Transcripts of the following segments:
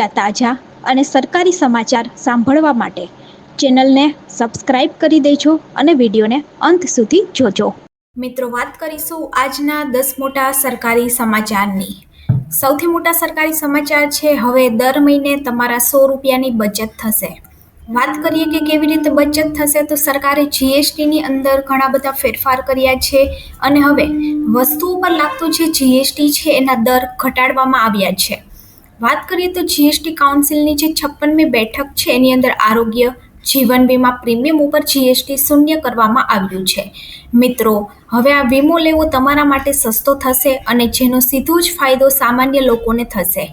તાજા અને સરકારી સમાચાર સાંભળવા માટે ચેનલને સબસ્ક્રાઇબ કરી દેજો અને વિડીયોને અંત સુધી જોજો. મિત્રો, વાત કરીશું આજના દસ મોટા સરકારી સમાચારની. સૌથી મોટા સરકારી સમાચાર છે, હવે દર મહિને તમારા સો રૂપિયાની બચત થશે. વાત કરીએ કે કેવી રીતે બચત થશે, તો સરકારે જીએસટીની અંદર ઘણા બધા ફેરફાર કર્યા છે અને હવે વસ્તુઓ પર લાગતું જે જીએસટી છે, એના દર ઘટાડવામાં આવ્યા છે. વાત કરીએ તો જીએસટી કાઉન્સિલની જે છપ્પનમી બેઠક છે, એની અંદર આરોગ્ય, જીવન વીમા પ્રીમિયમ ઉપર જીએસટી શૂન્ય કરવામાં આવ્યું છે. મિત્રો, હવે આ વીમો લેવો તમારા માટે સસ્તો થશે અને જેનો સીધો જ ફાયદો સામાન્ય લોકોને થશે.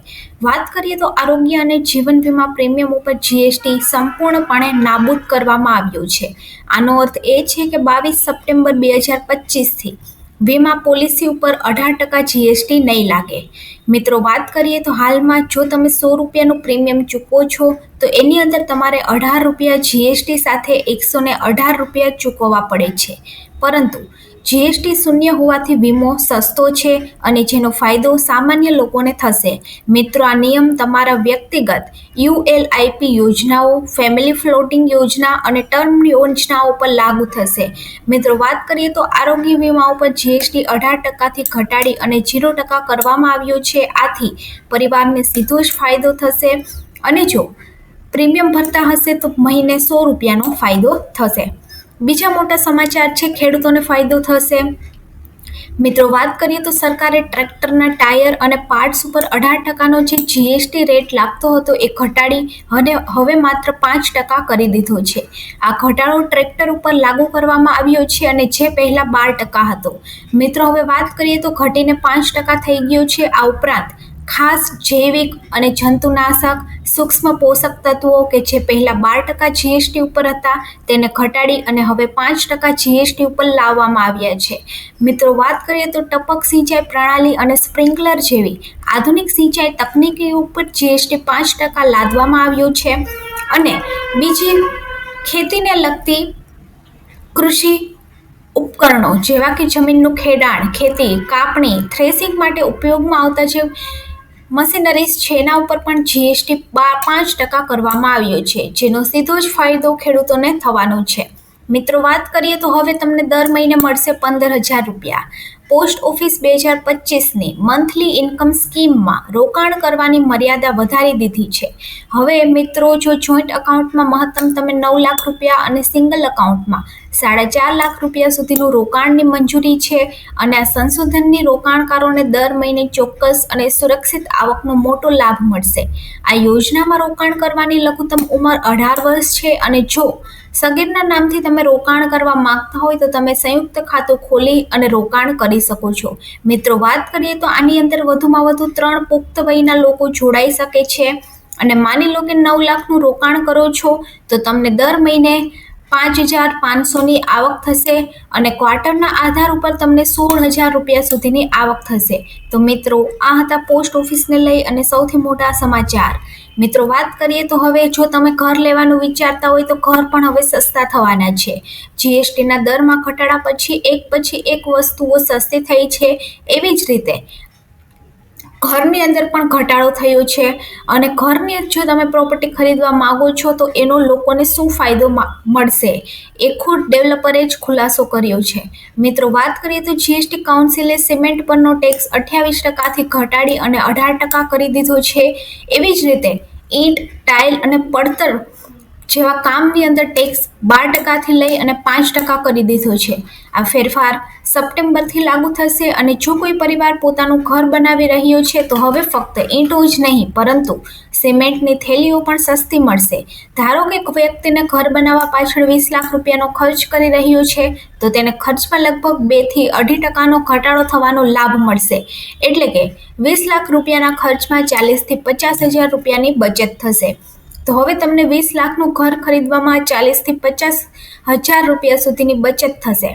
વાત કરીએ તો આરોગ્ય અને જીવન વીમા પ્રીમિયમ ઉપર જીએસટી સંપૂર્ણપણે નાબૂદ કરવામાં આવ્યું છે. આનો અર્થ એ છે કે બાવીસ સપ્ટેમ્બર બે હજાર પચીસથી વીમા પોલિસી ઉપર અઢાર ટકા જીએસટી નહીં લાગે. મિત્રો, વાત કરીએ તો હાલમાં જો તમે સો રૂપિયાનું પ્રીમિયમ ચૂકવો છો, તો એની અંદર તમારે અઢાર રૂપિયા જીએસટી સાથે એકસો ને અઢાર રૂપિયા ચૂકવવા પડે છે. પરંતુ જીએસટી શૂન્ય હોવાથી વીમો સસ્તો છે અને જેનો ફાયદો સામાન્ય લોકોને થશે. મિત્રો, આ નિયમ તમારા વ્યક્તિગત યુએલઆઈપી યોજનાઓ, ફેમિલી ફ્લોટિંગ યોજના અને ટર્મ યોજનાઓ પર લાગુ થશે. મિત્રો, વાત કરીએ તો આરોગ્ય વીમા ઉપર જીએસટી અઢાર ટકાથી ઘટાડી અને ઝીરો ટકા કરવામાં આવ્યો છે. આથી પરિવારને સીધો જ ફાયદો થશે અને જો પ્રીમિયમ ભરતા હશે તો મહિને સો રૂપિયાનો ફાયદો થશે. બીજા મોટા સમાચાર છે, ખેડૂતોને ફાયદો થશે. મિત્રો, વાત કરીએ તો સરકારે ટ્રેક્ટરના ટાયર અને પાર્ટ્સ ઉપર અઢાર ટકાનો જે જીએસટી રેટ લાગતો હતો એ ઘટાડી અને હવે માત્ર પાંચ ટકા કરી દીધો છે. આ ઘટાડો ટ્રેક્ટર ઉપર લાગુ કરવામાં આવ્યો છે અને જે પહેલાં બાર ટકા હતો. મિત્રો, હવે વાત કરીએ તો ઘટીને પાંચ ટકા થઈ ગયો છે. આ ઉપરાંત ખાસ જૈવિક અને જંતુનાશક, સૂક્ષ્મ પોષક તત્વો કે જે પહેલાં બાર ટકા જીએસટી ઉપર હતા, તેને ઘટાડી અને હવે પાંચ ટકા જીએસટી ઉપર લાવવામાં આવ્યા છે. મિત્રો, વાત કરીએ તો ટપક સિંચાઈ પ્રણાલી અને સ્પ્રિંકલર જેવી. આધુનિક સિંચાઈ તકનીકી ઉપર જીએસટી પાંચ ટકા લાદવામાં આવ્યું છે. અને બીજી ખેતીને લગતી કૃષિ ઉપકરણો, જેવા કે જમીનનું ખેડાણ, ખેતી, કાપણી, થ્રેસિંગ માટે ઉપયોગમાં આવતા જે મશીનરીઝ છે એના ઉપર પણ જીએસટી પાંચ ટકા કરવામાં આવ્યો છે, જેનો સીધો જ ફાયદો ખેડૂતોને થવાનો છે. મિત્રો, વાત કરીએ તો હવે તમને દર મહિને મળશે પંદર હજાર રૂપિયા. પોસ્ટ ઓફિસ બે હજાર પચીસની મંથલી ઇન્કમ સ્કીમમાં રોકાણ કરવાની મર્યાદા વધારી દીધી છે. હવે મિત્રો, જો જોઈન્ટ અકાઉન્ટમાં મહત્તમ તમે નવ લાખ રૂપિયા અને સિંગલ અકાઉન્ટમાં સાડા ચાર લાખ રૂપિયા સુધીનું રોકાણની મંજૂરી છે અને આ સંશોધનની રોકાણકારોને દર મહિને ચોક્કસ અને સુરક્ષિત આવકનો મોટો લાભ મળશે. આ યોજનામાં રોકાણ કરવાની લઘુત્તમ ઉંમર અઢાર વર્ષ છે અને જો સગીરના નામથી તમે રોકાણ કરવા માંગતા હોય તો તમે સંયુક્ત ખાતું ખોલી અને રોકાણ કરી શકો છો. મિત્રો, વાત કરીએ તો આની અંદર વધુમાં વધુ ત્રણ પુખ્ત વયના લોકો જોડાઈ શકે છે. અને માની લો કે નવ લાખનું રોકાણ કરો છો, તો તમને દર મહિને પાંચ હજાર પાંચસોની આવક થશે અને ક્વાર્ટરના આધાર ઉપર તમને સોળ હજાર રૂપિયા સુધીની આવક થશે. તો મિત્રો, આ હતા પોસ્ટ ઓફિસને લઈ અને સૌથી મોટા સમાચાર. મિત્રો, વાત કરીએ તો હવે જો તમે ઘર લેવાનું વિચારતા હોય તો ઘર પણ હવે સસ્તા થવાના છે. જીએસટીના દરમાં ઘટાડા પછી એક પછી એક વસ્તુઓ સસ્તી થઈ છે એવી જ રીતે. ઘરની અંદર પણ ઘટાડો થયો છે અને ઘરની જો તમે પ્રોપર્ટી ખરીદવા માગો છો તો એનો લોકોને શું ફાયદો મળશે? એ ખુદ ડેવલપરે જ ખુલાસો કર્યો છે. મિત્રો, વાત કરીએ તો જીએસટી કાઉન્સિલે સિમેન્ટ પરનો ટેક્સ અઠ્યાવીસ ટકાથી ઘટાડી અને અઢાર ટકા કરી દીધો છે. એવી જ રીતે ઈંટ ટાઇલ અને પડતર જેવા કામની અંદર ટેક્સ બાર ટકાથી લઈ અને પાંચ ટકા કરી દીધો છે. આ ફેરફાર સપ્ટેમ્બરથી લાગુ થશે અને જો કોઈ પરિવાર પોતાનું ઘર બનાવી રહ્યો છે, તો હવે ફક્ત ઈંટો જ નહીં, પરંતુ સિમેન્ટની થેલીઓ પણ સસ્તી મળશે. ધારો કે વ્યક્તિને ઘર બનાવવા પાછળ વીસ લાખ રૂપિયાનો ખર્ચ કરી રહ્યો છે, તો તેને ખર્ચમાં લગભગ બેથી અઢી ટકાનો ઘટાડો થવાનો લાભ મળશે. એટલે કે વીસ લાખ રૂપિયાના ખર્ચમાં ચાલીસથી પચાસ હજાર રૂપિયાની બચત થશે. તો હવે તમને વીસ લાખનું ઘર ખરીદવામાં ચાલીસથી પચાસ હજાર રૂપિયા સુધીની બચત થશે.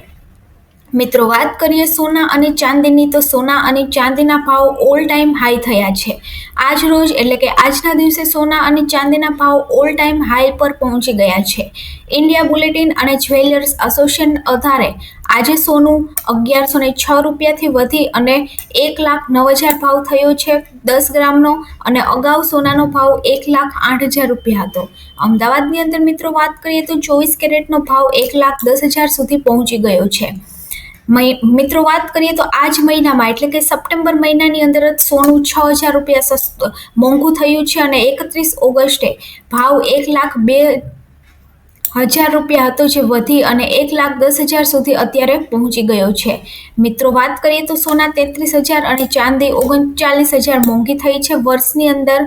મિત્રો, વાત કરીએ સોના અને ચાંદીની, તો સોના અને ચાંદીના ભાવ ઓલ ટાઈમ હાઈ થયા છે. આજ રોજ, એટલે કે આજના દિવસે સોના અને ચાંદીના ભાવ ઓલ ટાઈમ હાઈ પર પહોંચી ગયા છે. ઇન્ડિયા બુલેટિન અને જ્વેલર્સ એસોસિએશન આધારે આજે સોનું અગિયારસો ને છ રૂપિયાથી વધી અને એક લાખ નવ હજાર ભાવ થયો છે. દસ ગ્રામનો અને અગાઉ સોનાનો ભાવ એક લાખ આઠ હજાર રૂપિયા હતો. અમદાવાદની અંદર મિત્રો વાત કરીએ તો ચોવીસ કેરેટનો ભાવ એક લાખ દસ હજાર સુધી પહોંચી ગયો છે. મિત્રો વાત કરીએ તો આ જ મહિનામાં, એટલે કે સપ્ટેમ્બર મહિનાની અંદર જ સોનું છ હજાર રૂપિયા સસ્તું, મોંઘું થયું છે અને એકત્રીસ ઓગસ્ટે ભાવ એક લાખ બે હજાર રૂપિયા હતો જે વધી અને એક લાખ દસ હજાર સુધી અત્યારે પહોંચી ગયો છે. મિત્રો વાત કરીએ તો સોના તેત્રીસ હજાર અને ચાંદી ઓગણચાલીસ હજાર મોંઘી થઈ છે વર્ષની અંદર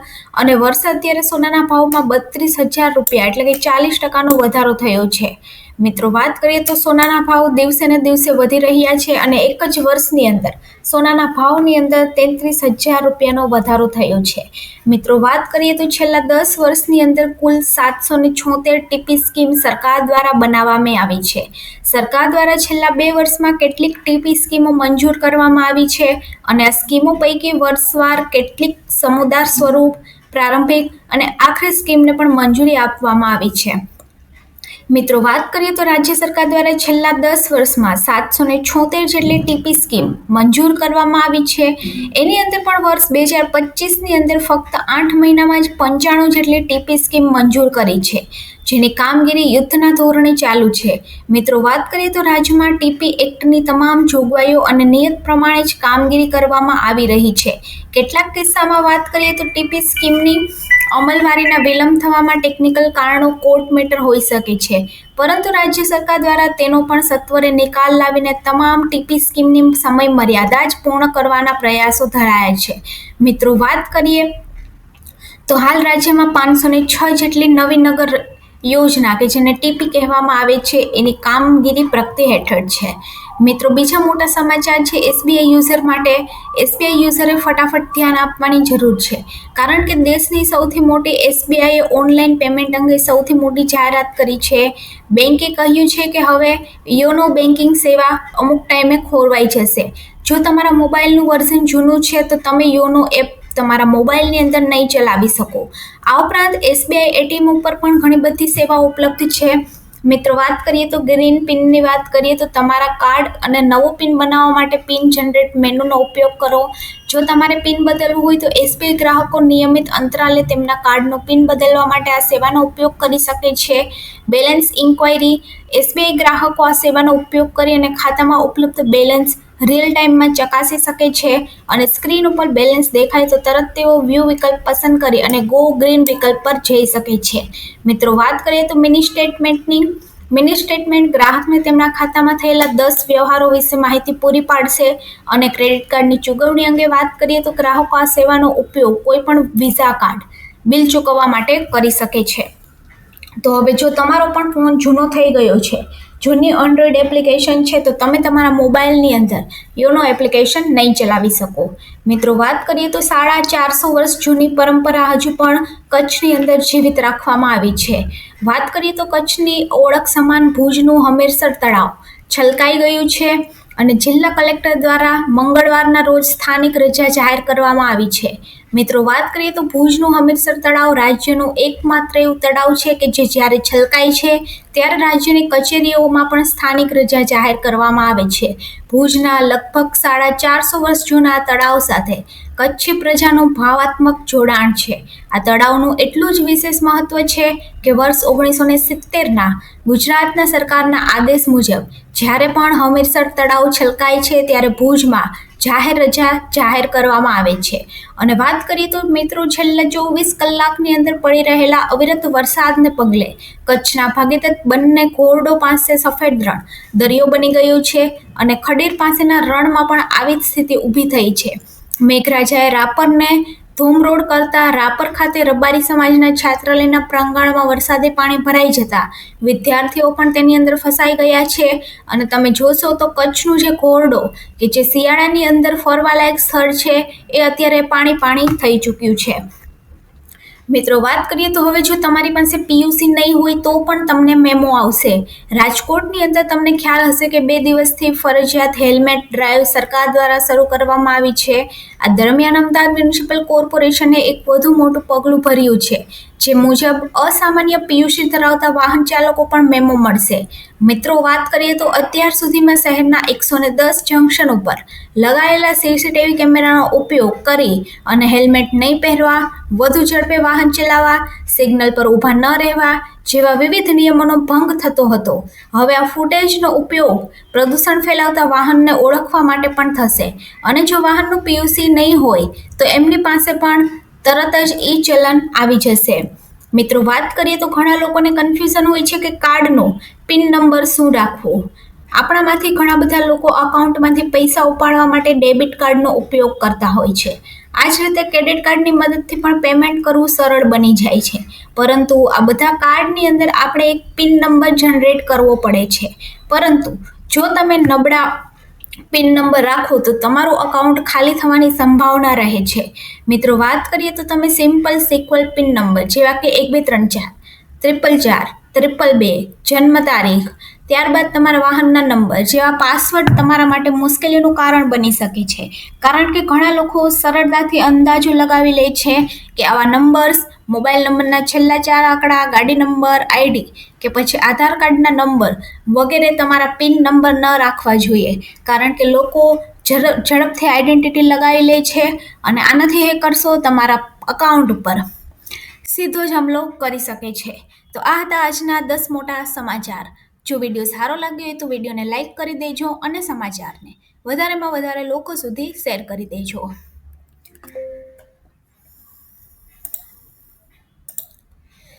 અને વર્ષ અત્યારે સોનાના ભાવમાં બત્રીસ હજાર રૂપિયા, એટલે કે ચાલીસ ટકાનો વધારો થયો છે. મિત્રો, વાત કરીએ તો સોનાના ભાવ દિવસે ને દિવસે વધી રહ્યા છે અને એક જ વર્ષની અંદર સોનાના ભાવની અંદર તેત્રીસ હજાર રૂપિયાનો વધારો થયો છે. મિત્રો, વાત કરીએ તો છેલ્લા દસ વર્ષની અંદર કુલ સાતસો ને છોતેર ટીપી સ્કીમ સરકાર દ્વારા બનાવવામાં આવી છે. સરકાર દ્વારા છેલ્લા બે વર્ષમાં કેટલીક ટીપી સ્કીમો મંજૂર કરવામાં આવી છે અને આ સ્કીમો પૈકી વર્ષવાર કેટલીક સમુદાય સ્વરૂપ, પ્રારંભિક અને આખરી સ્કીમને પણ મંજૂરી આપવામાં આવી છે. મિત્રો, વાત કરીએ તો રાજ્ય સરકાર દ્વારા છેલ્લા દસ વર્ષમાં સાતસો ને છોતેર જેટલી ટીપી સ્કીમ મંજૂર કરવામાં આવી છે. એની અંદર પણ વર્ષ બે હજાર પચીસની અંદર ફક્ત આઠ મહિનામાં જ પંચાણું જેટલી ટીપી સ્કીમ મંજૂર કરી છે, જેની કામગીરી યુદ્ધના ધોરણે ચાલુ છે. મિત્રો, વાત કરીએ તો રાજ્યમાં ટીપી એક્ટની તમામ જોગવાઈઓ અને નિયત પ્રમાણે જ કામગીરી કરવામાં આવી રહી છે. કેટલાક કિસ્સામાં વાત કરીએ તો ટીપી સ્કીમની અમલવારીના વિલંબ થવામાં ટેકનિકલ કારણો કોર્ટ મેટર હોઈ શકે છે. પરંતુ રાજ્ય સરકાર દ્વારા તેનો પણ સત્વરે નિકાલ લાવીને તમામ ટીપી સ્કીમની સમય મર્યાદા જ પૂર્ણ કરવાના પ્રયાસો ધરાયા છે. મિત્રો, વાત કરીએ તો હાલ રાજ્યમાં પાંચસો ને છ જેટલી નવી નગર યોજના કે જેને ટીપી કહેવામાં આવે છે, એની કામગીરી પ્રગતિ હેઠળ છે. મિત્રો, બીજા મોટા સમાચાર છે, એસબીઆઈ યુઝર માટે એસબીઆઈ યુઝરે ફટાફટ ધ્યાન આપવાની જરૂર છે. કારણ કે દેશની સૌથી મોટી એસબીઆઈએ ઓનલાઈન પેમેન્ટ અંગે સૌથી મોટી જાહેરાત કરી છે. બેન્કે કહ્યું છે કે હવે યોનો બેન્કિંગ સેવા અમુક ટાઈમે ખોરવાઈ જશે. જો તમારા મોબાઈલનું વર્ઝન જૂનું છે, તો તમે યોનો એપ તમારા મોબાઈલની અંદર નહીં ચલાવી શકો. આ ઉપરાંત એસબીઆઈ એટીએમ ઉપર પણ ઘણી બધી સેવાઓ ઉપલબ્ધ છે. મિત્રો, વાત કરીએ તો ગ્રીન પિનની વાત કરીએ તો તમારા કાર્ડ અને નવો પિન બનાવવા માટે પિન જનરેટ મેનુનો ઉપયોગ કરો. જો તમારે પિન બદલવું હોય તો એસબીઆઈ ગ્રાહકો નિયમિત અંતરાલે તેમના કાર્ડનો પિન બદલવા માટે આ સેવાનો ઉપયોગ કરી શકે છે. બેલેન્સ ઇન્ક્વાયરી, એસબીઆઈ ગ્રાહકો આ સેવાનો ઉપયોગ કરી અને ખાતામાં ઉપલબ્ધ બેલેન્સ રિયલ ટાઈમમાં ચકાસી શકે છે અને સ્ક્રીન ઉપર બેલેન્સ દેખાય તો તરત તેઓ વ્યૂ વિકલ્પ પસંદ કરી અને ગો ગ્રીન વિકલ્પ પર જઈ શકે છે. મિત્રો, વાત કરીએ તો મિની સ્ટેટમેન્ટની મિની સ્ટેટમેન્ટ ગ્રાહકને તેમના ખાતામાં થયેલા દસ વ્યવહારો વિશે માહિતી પૂરી પાડશે અને ક્રેડિટ કાર્ડની ચુકવણી અંગે વાત કરીએ તો ગ્રાહકો આ સેવાનો ઉપયોગ કોઈપણ વિઝા કાર્ડ બિલ ચૂકવવા માટે કરી શકે છે. તો હવે જો તમારો પણ ફોન જૂનો થઈ ગયો છે, જૂની એન્ડ્રોઈડ એપ્લિકેશન છે, તો તમે તમારા મોબાઈલની અંદર યોનો એપ્લિકેશન નહીં ચલાવી શકો. મિત્રો, વાત કરીએ તો સાડા ચારસો વર્ષ જૂની પરંપરા હજુ પણ કચ્છની અંદર જીવિત રાખવામાં આવી છે. વાત કરીએ તો કચ્છની ઓળખ સમાન ભુજનું હમીરસર તળાવ છલકાઈ ગયું છે. અને જિલ્લા કલેક્ટર દ્વારા મંગળવારના રોજ સ્થાનિક રજા જાહેર કરવામાં આવી છે. મિત્રો, વાત કરીએ તો ભુજનું હમીરસર તળાવ રાજ્યનું એકમાત્ર એવું તળાવ છે કે જે જ્યારે છલકાય છે ત્યારે રાજ્યની કચેરીઓમાં પણ સ્થાનિક રજા જાહેર કરવામાં આવે છે. ભુજના લગભગ સાડા ચારસો વર્ષ જૂના તળાવ સાથે કચ્છી પ્રજાનું ભાવાત્મક જોડાણ છે. આ તળાવનું એટલું જ વિશેષ મહત્વ છે કે વર્ષ ઓગણીસો ને સિત્તેરના ગુજરાતના સરકારના આદેશ મુજબ જ્યારે પણ હમીરસર તળાવ છલકાય છે ત્યારે ભુજમાં જાહેર રજા જાહેર કરવામાં આવે છે. અને વાત કરીએ તો મિત્રો છેલ્લા ચોવીસ કલાકની અંદર પડી રહેલા અવિરત વરસાદને પગલે કચ્છના ભાગીરથ બંને કોરડો પાસે સફેદ રણ દરિયો બની ગયો છે અને ખડીર પાસેના રણમાં પણ આવી જ સ્થિતિ ઊભી થઈ છે. મેઘરાજાએ રાપરને ધૂમ રોડ કરતા રાપર ખાતે રબારી સમાજના છાત્રાલયના પ્રાંગણમાં વરસાદે પાણી ભરાઈ જતા વિદ્યાર્થીઓ પણ તેની અંદર ફસાઈ ગયા છે. અને તમે જોશો તો કચ્છનું જે કોરડો કે જે શિયાળાની અંદર ફરવાલાયક સ્થળ છે, એ અત્યારે પાણી પાણી થઈ ચૂક્યું છે. મિત્રો, વાત કરીએ તો હવે જો તમારી પાસે પીયુસી નહીં હોય તો પણ તમને મેમો આવશે. રાજકોટની અંદર તમને ખ્યાલ હશે કે બે દિવસથી ફરજિયાત હેલ્મેટ ડ્રાઈવ સરકાર દ્વારા શરૂ કરવામાં આવી છે. આ દરમિયાન અમદાવાદ મ્યુનિસિપલ કોર્પોરેશને એક વધુ મોટું પગલું ભર્યું છે, જે મુજબ અસામાન્ય પીયુસી ધરાવતા વાહન ચાલકો પણ મેમો મળશે. મિત્રો, વાત કરીએ તો અત્યાર સુધીમાં શહેરના એકસો ને દસ જંકશન ઉપર લગાયેલા સીસીટીવી કેમેરાનો ઉપયોગ કરી અને હેલ્મેટ નહીં પહેરવા, વધુ ઝડપે વાહન ચલાવવા, સિગ્નલ પર ઊભા ન રહેવા જેવા વિવિધ નિયમોનો ભંગ થતો હતો. હવે આ ફૂટેજનો ઉપયોગ પ્રદૂષણ ફેલાવતા વાહનને ઓળખવા માટે પણ થશે. અને જો વાહનનું પીયુસી નહીં હોય, તો એમની પાસે પણ તરત જ ઈ ચલન આવી જશે. મિત્રો, વાત કરીએ તો ઘણા લોકોને કન્ફ્યુઝન હોય છે કે કાર્ડનો પિન નંબર શું રાખવો? આપણામાંથી ઘણા બધા લોકો અકાઉન્ટમાંથી પૈસા ઉપાડવા માટે ડેબિટ કાર્ડનો ઉપયોગ કરતા હોય છે. આ જ રીતે ક્રેડિટ કાર્ડની મદદથી પણ પેમેન્ટ કરવું સરળ બની જાય છે. પરંતુ આ બધા કાર્ડની અંદર આપણે એક પિન નંબર જનરેટ કરવો પડે છે. પરંતુ જો તમે નબળા પિન નંબર રાખો તો તમારું અકાઉન્ટ ખાલી થવાની સંભાવના રહે છે. મિત્રો, વાત કરીએ તો તમે સિમ્પલ સિક્વલ પિન નંબર જેવા કે એક બે ત્રણ ચાર ત્રિપલ ચાર ત્રિપલ બે, જન્મ તારીખ ત્યારબાદ તમારા વાહનના નંબર જેવા પાસવર્ડ તમારા માટે મુશ્કેલીનું કારણ બની શકે છે. કારણ કે ઘણા લોકો સરળતાથી અંદાજો લગાવી લે છે કે આવા નંબર્સ મોબાઈલ નંબરના છેલ્લા ચાર આંકડા, ગાડી નંબર આઈડી કે પછી આધાર કાર્ડના નંબર વગેરે તમારા પિન નંબર ન રાખવા જોઈએ. કારણ કે લોકો ઝડપ ઝડપથી આઈડેન્ટિટી લગાવી લે છે અને આનાથી હેકર્સો તમારા અકાઉન્ટ ઉપર સીધો જ હમલો કરી શકે છે. તો આ હતા આજના દસ મોટા સમાચાર. જો વીડિયો સારો લાગ્યો હોય તો વિડીયોને લાઇક કરી દેજો અને સમાચારને વધારેમાં વધારે લોકો સુધી શેર કરી દેજો.